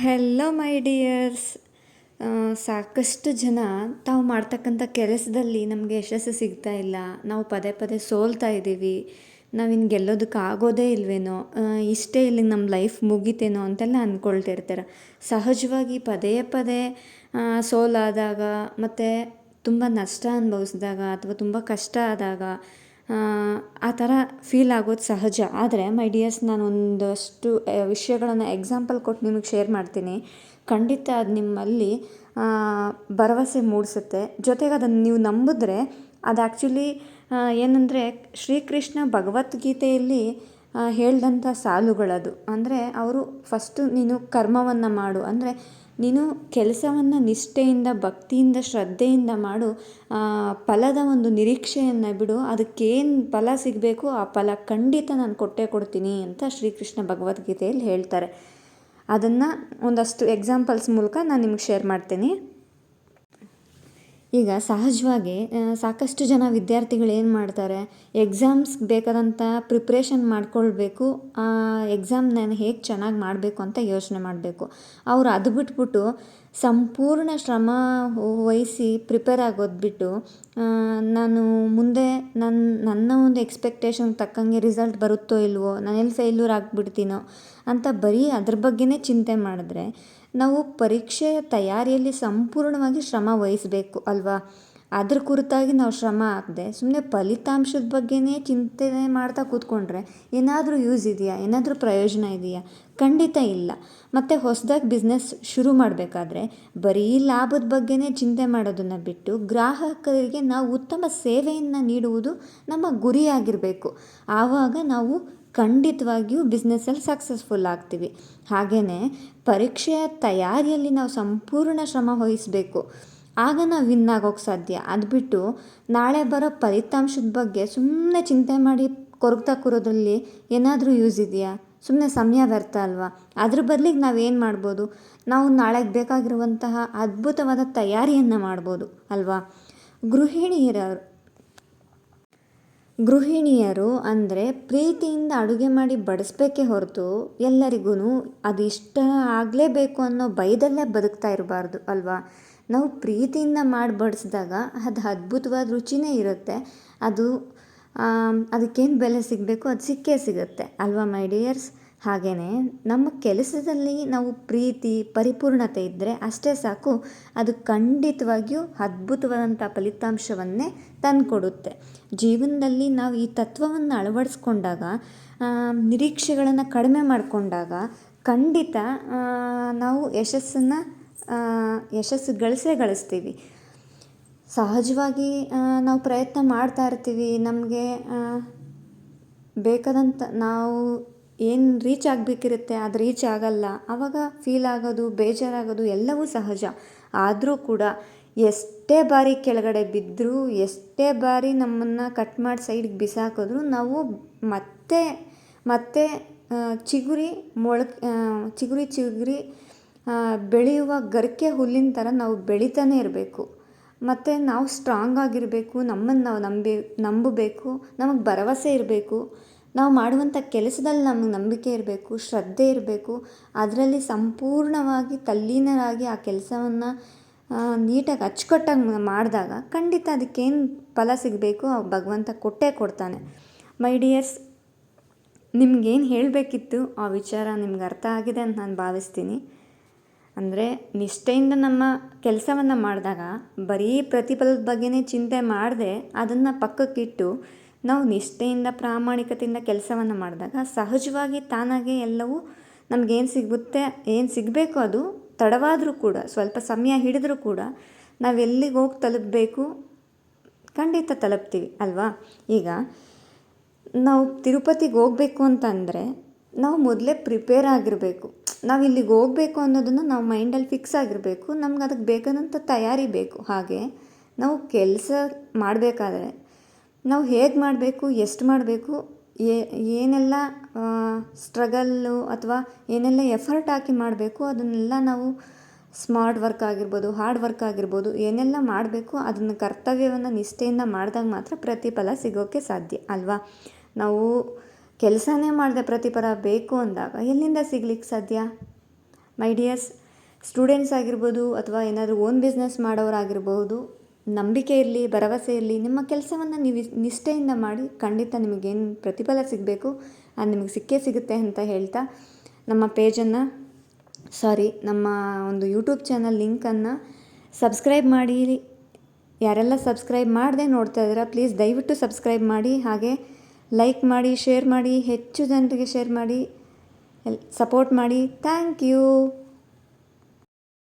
Hello ಮೈ dears ಸಾಕಷ್ಟು ಜನ ತಾವು ಮಾಡ್ತಕ್ಕಂಥ ಕೆಲಸದಲ್ಲಿ ನಮಗೆ ಯಶಸ್ಸು ಸಿಗ್ತಾ ಇಲ್ಲ. ನಾವು ಪದೇ ಪದೇ ಸೋಲ್ತಾ ಇದ್ದೀವಿ. ನಾವಿನ್ನು ಗೆಲ್ಲೋದಕ್ಕೆ ಆಗೋದೇ ಇಲ್ವೇನೋ? ಇಷ್ಟೇ ಇಲ್ಲಿ ನಮ್ಮ ಲೈಫ್ ಮುಗೀತೇನೋ ಅಂತೆಲ್ಲ ಅಂದ್ಕೊಳ್ತಿರ್ತಾರೆ ಸಹಜವಾಗಿ ಪದೇ ಪದೇ ಸೋಲಾದಾಗ ಮತ್ತು ತುಂಬ ನಷ್ಟ ಅನುಭವಿಸಿದಾಗ ಅಥವಾ ತುಂಬ ಕಷ್ಟ ಆದಾಗ ಆ ಥರ ಫೀಲ್ ಆಗೋದು ಸಹಜ. ಆದರೆ ಮೈ ಡಿಯರ್ಸ್ ನಾನು ಒಂದಷ್ಟು ವಿಷಯಗಳನ್ನು ಎಕ್ಸಾಂಪಲ್ ಕೊಟ್ಟು ನಿಮಗೆ ಶೇರ್ ಮಾಡ್ತೀನಿ. ಖಂಡಿತ ಅದು ನಿಮ್ಮಲ್ಲಿ ಭರವಸೆ ಮೂಡಿಸುತ್ತೆ. ಜೊತೆಗೆ ಅದನ್ನು ನೀವು ನಂಬಿದ್ರೆ, ಅದು ಆ್ಯಕ್ಚುಲಿ ಏನಂದರೆ, ಶ್ರೀಕೃಷ್ಣ ಭಗವದ್ಗೀತೆಯಲ್ಲಿ ಹೇಳ್ದಂಥ ಸಾಲುಗಳದು. ಅಂದರೆ, ಅವರು ಫಸ್ಟು ನೀನು ಕರ್ಮವನ್ನು ಮಾಡು. ಅಂದರೆ ನೀನು ಕೆಲಸವನ್ನು ನಿಷ್ಠೆಯಿಂದ, ಭಕ್ತಿಯಿಂದ, ಶ್ರದ್ಧೆಯಿಂದ ಮಾಡು. ಫಲದ ಒಂದು ನಿರೀಕ್ಷೆಯನ್ನು ಬಿಡು. ಅದಕ್ಕೇನು ಫಲ ಸಿಗಬೇಕು, ಆ ಫಲ ಖಂಡಿತ ನಾನು ಕೊಟ್ಟೇ ಕೊಡ್ತೀನಿ ಅಂತ ಶ್ರೀಕೃಷ್ಣ ಭಗವದ್ಗೀತೆಯಲ್ಲಿ ಹೇಳ್ತಾರೆ. ಅದನ್ನು ಒಂದಷ್ಟು ಎಕ್ಸಾಂಪಲ್ಸ್ ಮೂಲಕ ನಾನು ನಿಮ್ಗೆ ಶೇರ್ ಮಾಡ್ತೀನಿ. ಈಗ ಸಹಜವಾಗಿ ಸಾಕಷ್ಟು ಜನ ವಿದ್ಯಾರ್ಥಿಗಳು ಏನು ಮಾಡ್ತಾರೆ ಎಕ್ಸಾಮ್ಸ್ಗೆ ಬೇಕಾದಂಥ ಪ್ರಿಪ್ರೇಷನ್ ಮಾಡ್ಕೊಳ್ಬೇಕು, ಆ ಎಕ್ಸಾಮ್ ನಾನು ಹೇಗೆ ಚೆನ್ನಾಗಿ ಮಾಡಬೇಕು ಅಂತ ಯೋಚನೆ ಮಾಡಬೇಕು. ಅವ್ರು ಅದು ಬಿಟ್ಬಿಟ್ಟು ಸಂಪೂರ್ಣ ಶ್ರಮ ವಹಿಸಿ ಪ್ರಿಪೇರ್ ಆಗೋದು ಬಿಟ್ಟು ನಾನು ಮುಂದೆ ನನ್ನ ನನ್ನ ಒಂದು ಎಕ್ಸ್ಪೆಕ್ಟೇಷನ್ಗೆ ತಕ್ಕಂಗೆ ರಿಸಲ್ಟ್ ಬರುತ್ತೋ ಇಲ್ವೋ ನಾನು ಎಲ್ಲಿ ಫೇಲ್ಯೂರ್ ಆಗಿಬಿಡ್ತೀನೋ ಅಂತ ಬರೀ ಅದ್ರ ಬಗ್ಗೆನೇ ಚಿಂತೆ ಮಾಡಿದ್ರೆ ನಾವು ಪರೀಕ್ಷೆಯ ತಯಾರಿಯಲ್ಲಿ ಸಂಪೂರ್ಣವಾಗಿ ಶ್ರಮ ವಹಿಸಬೇಕು ಅಲ್ವಾ? ಅದ್ರ ಕುರಿತಾಗಿ ನಾವು ಶ್ರಮ ಹಾಕದೆ ಸುಮ್ಮನೆ ಫಲಿತಾಂಶದ ಬಗ್ಗೆನೇ ಚಿಂತನೆ ಮಾಡ್ತಾ ಕೂತ್ಕೊಂಡ್ರೆ ಏನಾದರೂ ಯೂಸ್ ಇದೆಯಾ? ಏನಾದರೂ ಪ್ರಯೋಜನ ಇದೆಯಾ? ಖಂಡಿತ ಇಲ್ಲ. ಮತ್ತು ಹೊಸದಾಗಿ ಬಿಸ್ನೆಸ್ ಶುರು ಮಾಡಬೇಕಾದ್ರೆ ಬರೀ ಲಾಭದ ಬಗ್ಗೆನೇ ಚಿಂತೆ ಮಾಡೋದನ್ನು ಬಿಟ್ಟು ಗ್ರಾಹಕರಿಗೆ ನಾವು ಉತ್ತಮ ಸೇವೆಯನ್ನು ನೀಡುವುದು ನಮ್ಮ ಗುರಿಯಾಗಿರಬೇಕು. ಆವಾಗ ನಾವು ಖಂಡಿತವಾಗಿಯೂ ಬಿಸ್ನೆಸ್ಸಲ್ಲಿ ಸಕ್ಸಸ್ಫುಲ್ ಆಗ್ತೀವಿ. ಹಾಗೆಯೇ ಪರೀಕ್ಷೆಯ ತಯಾರಿಯಲ್ಲಿ ನಾವು ಸಂಪೂರ್ಣ ಶ್ರಮ ವಹಿಸಬೇಕು. ಆಗ ನಾವು ವಿನ್ ಆಗೋಕ್ಕೆ ಸಾಧ್ಯ. ಅದು ಬಿಟ್ಟು ನಾಳೆ ಬರೋ ಫಲಿತಾಂಶದ ಬಗ್ಗೆ ಸುಮ್ಮನೆ ಚಿಂತೆ ಮಾಡಿ ಕೊರಗ್ತಾ ಕೂರೋದ್ರಲ್ಲಿ ಏನಾದರೂ ಯೂಸ್ ಇದೆಯಾ? ಸುಮ್ಮನೆ ಸಮಯ ವ್ಯರ್ಥ ಅಲ್ವಾ? ಅದ್ರ ಬದಲಿಗೆ ನಾವೇನು ಮಾಡ್ಬೋದು? ನಾವು ನಾಳೆಗೆ ಬೇಕಾಗಿರುವಂತಹ ಅದ್ಭುತವಾದ ತಯಾರಿಯನ್ನು ಮಾಡ್ಬೋದು ಅಲ್ವಾ? ಗೃಹಿಣಿಯರವರು ಗೃಹಿಣಿಯರು ಅಂದರೆ ಪ್ರೀತಿಯಿಂದ ಅಡುಗೆ ಮಾಡಿ ಬಡಿಸ್ಬೇಕೇ ಹೊರತು ಎಲ್ಲರಿಗೂ ಅದು ಇಷ್ಟ ಆಗಲೇಬೇಕು ಅನ್ನೋ ಭಯದಲ್ಲೇ ಬದುಕ್ತಾ ಇರಬಾರ್ದು ಅಲ್ವಾ? ನಾವು ಪ್ರೀತಿಯಿಂದ ಮಾಡಿ ಬಡಿಸಿದಾಗ ಅದು ಅದ್ಭುತವಾದ ರುಚಿನೇ ಇರುತ್ತೆ. ಅದು ಅದಕ್ಕೇನು ಬೆಲೆ ಸಿಗಬೇಕು? ಅದು ಸಿಕ್ಕೇ ಸಿಗುತ್ತೆ. ಅಲ್ವಾ, ಮೈ ಡಿಯರ್ಸ್? ಹಾಗೆಯೇ ನಮ್ಮ ಕೆಲಸದಲ್ಲಿ ನಾವು ಪ್ರೀತಿ, ಪರಿಪೂರ್ಣತೆ ಇದ್ದರೆ ಅಷ್ಟೇ ಸಾಕು. ಅದು ಖಂಡಿತವಾಗಿಯೂ ಅದ್ಭುತವಾದಂಥ ಫಲಿತಾಂಶವನ್ನೇ ತಂದುಕೊಡುತ್ತೆ. ಜೀವನದಲ್ಲಿ ನಾವು ಈ ತತ್ವವನ್ನು ಅಳವಡಿಸ್ಕೊಂಡಾಗ ನಿರೀಕ್ಷೆಗಳನ್ನು ಕಡಿಮೆ ಮಾಡಿಕೊಂಡಾಗ ಖಂಡಿತ ನಾವು ಯಶಸ್ಸನ್ನು ಯಶಸ್ಸು ಗಳಿಸೇ ಗಳಿಸ್ತೀವಿ. ಸಹಜವಾಗಿ ನಾವು ಪ್ರಯತ್ನ ಮಾಡ್ತಾ ಇರ್ತೀವಿ. ನಮಗೆ ಬೇಕಾದಂಥ ನಾವು ಏನು ರೀಚ್ ಆಗಬೇಕಿರುತ್ತೆ, ಅದು ರೀಚ್ ಆಗಲ್ಲ. ಆವಾಗ ಫೀಲ್ ಆಗೋದು, ಬೇಜಾರಾಗೋದು ಎಲ್ಲವೂ ಸಹಜ. ಆದರೂ ಕೂಡ ಎಷ್ಟೇ ಬಾರಿ ಕೆಳಗಡೆ ಬಿದ್ದರೂ, ಎಷ್ಟೇ ಬಾರಿ ನಮ್ಮನ್ನು ಕಟ್ ಮಾಡಿ ಸೈಡಿಗೆ ಬಿಸಾಕಿದ್ರು ನಾವು ಮತ್ತೆ ಮತ್ತೆ ಚಿಗುರಿ ಮೊಳಕೆ ಚಿಗುರಿ ಚಿಗುರಿ ಬೆಳೆಯುವ ಗರಿಕೆ ಹುಲ್ಲಿನ ಥರ ನಾವು ಬೆಳೀತಾನೆ ಇರಬೇಕು. ಮತ್ತು ನಾವು ಸ್ಟ್ರಾಂಗ್ ಆಗಿರಬೇಕು, ನಮ್ಮನ್ನು ನಾವು ನಂಬಿ, ನಂಬಬೇಕು, ನಮಗೆ ಭರವಸೆ ಇರಬೇಕು. ನಾವು ಮಾಡುವಂಥ ಕೆಲಸದಲ್ಲಿ ನಮಗೆ ನಂಬಿಕೆ ಇರಬೇಕು, ಶ್ರದ್ಧೆ ಇರಬೇಕು, ಅದರಲ್ಲಿ ಸಂಪೂರ್ಣವಾಗಿ ತಲ್ಲೀನರಾಗಿ ಆ ಕೆಲಸವನ್ನು ನೀಟಾಗಿ ಅಚ್ಚುಕಟ್ಟಾಗಿ ಮಾಡಿದಾಗ ಖಂಡಿತ ಅದಕ್ಕೇನು ಫಲ ಸಿಗಬೇಕು, ಆ ಭಗವಂತ ಕೊಟ್ಟೇ ಕೊಡ್ತಾನೆ. ಮೈ ಡಿಯರ್ಸ್, ನಿಮ್ಗೇನು ಹೇಳಬೇಕಿತ್ತು ಆ ವಿಚಾರ ನಿಮ್ಗೆ ಅರ್ಥ ಆಗಿದೆ ಅಂತ ನಾನು ಭಾವಿಸ್ತೀನಿ. ಅಂದರೆ ನಿಷ್ಠೆಯಿಂದ ನಮ್ಮ ಕೆಲಸವನ್ನು ಮಾಡಿದಾಗ ಬರೀ ಪ್ರತಿಫಲದ ಬಗ್ಗೆನೇ ಚಿಂತೆ ಮಾಡದೆ ಅದನ್ನು ಪಕ್ಕಕ್ಕಿಟ್ಟು ನಾವು ನಿಷ್ಠೆಯಿಂದ ಪ್ರಾಮಾಣಿಕತೆಯಿಂದ ಕೆಲಸವನ್ನು ಮಾಡಿದಾಗ ಸಹಜವಾಗಿ ತಾನಾಗೆ ಎಲ್ಲವೂ ನಮಗೇನು ಸಿಗುತ್ತೆ, ಏನು ಸಿಗಬೇಕು ಅದು ತಡವಾದರೂ ಕೂಡ, ಸ್ವಲ್ಪ ಸಮಯ ಹಿಡಿದರೂ ಕೂಡ ನಾವು ಎಲ್ಲಿಗೆ ಹೋಗಿ ತಲುಪಬೇಕು ಖಂಡಿತ ತಲುಪ್ತೀವಿ, ಅಲ್ವಾ? ಈಗ ನಾವು ತಿರುಪತಿಗೆ ಹೋಗಬೇಕು ಅಂತಂದರೆ ನಾವು ಮೊದಲೇ ಪ್ರಿಪೇರ್ ಆಗಿರಬೇಕು. ನಾವು ಇಲ್ಲಿಗೆ ಹೋಗಬೇಕು ಅನ್ನೋದನ್ನು ನಾವು ಮೈಂಡಲ್ಲಿ ಫಿಕ್ಸ್ ಆಗಿರಬೇಕು, ನಮ್ಗೆ ಅದಕ್ಕೆ ಬೇಕಾದಂಥ ತಯಾರಿ ಬೇಕು. ಹಾಗೆ ನಾವು ಕೆಲಸ ಮಾಡಬೇಕಾದ್ರೆ ನಾವು ಹೇಗೆ ಮಾಡಬೇಕು, ಎಷ್ಟು ಮಾಡಬೇಕು ಏನೆಲ್ಲ ಸ್ಟ್ರಗಲ್ಲು ಅಥವಾ ಏನೆಲ್ಲ ಎಫರ್ಟ್ ಹಾಕಿ ಮಾಡಬೇಕು, ಅದನ್ನೆಲ್ಲ ನಾವು ಸ್ಮಾರ್ಟ್ ವರ್ಕ್ ಆಗಿರ್ಬೋದು ಹಾರ್ಡ್ ವರ್ಕ್ ಆಗಿರ್ಬೋದು, ಏನೆಲ್ಲ ಮಾಡಬೇಕು, ಅದನ್ನು ಕರ್ತವ್ಯವನ್ನು ನಿಷ್ಠೆಯಿಂದ ಮಾಡಿದಾಗ ಮಾತ್ರ ಪ್ರತಿಫಲ ಸಿಗೋಕ್ಕೆ ಸಾಧ್ಯ, ಅಲ್ವಾ? ನಾವು ಕೆಲಸನೇ ಮಾಡಿದೆ ಪ್ರತಿಫಲ ಬೇಕು ಅಂದಾಗ ಎಲ್ಲಿಂದ ಸಿಗ್ಲಿಕ್ಕೆ ಸಾಧ್ಯ? ಮೈ ಡಿಯರ್ಸ್ ಸ್ಟೂಡೆಂಟ್ಸ್ ಆಗಿರ್ಬೋದು ಅಥವಾ ಏನಾದರೂ ಓನ್ ಬಿಸ್ನೆಸ್ ಮಾಡೋರಾಗಿರ್ಬೋದು ನಂಬಿಕೆ ಇರಲಿ ಭರವಸೆ ಇರಲಿ ನಿಮ್ಮ ಕೆಲಸವನ್ನು ನೀವು ನಿಷ್ಠೆಯಿಂದ ಮಾಡಿ ಖಂಡಿತ ನಿಮಗೇನು ಪ್ರತಿಫಲ ಸಿಗಬೇಕು ಅದು ನಿಮಗೆ ಸಿಕ್ಕೇ ಸಿಗುತ್ತೆ ಅಂತ ಹೇಳ್ತಾ ನಮ್ಮ ಪೇಜನ್ನು ಸಾರಿ ನಮ್ಮ ಒಂದು ಯೂಟ್ಯೂಬ್ ಚಾನಲ್ ಲಿಂಕನ್ನು ಸಬ್ಸ್ಕ್ರೈಬ್ ಮಾಡಿ. ಯಾರೆಲ್ಲ ಸಬ್ಸ್ಕ್ರೈಬ್ ಮಾಡದೆ ನೋಡ್ತಾ ಇದ್ದೀರಾ ಪ್ಲೀಸ್ ದಯವಿಟ್ಟು ಸಬ್ಸ್ಕ್ರೈಬ್ ಮಾಡಿ. ಹಾಗೆ ಲೈಕ್ ಮಾಡಿ ಶೇರ್ ಮಾಡಿ, ಹೆಚ್ಚು ಜನರಿಗೆ ಶೇರ್ ಮಾಡಿ ಸಪೋರ್ಟ್ ಮಾಡಿ. Thank you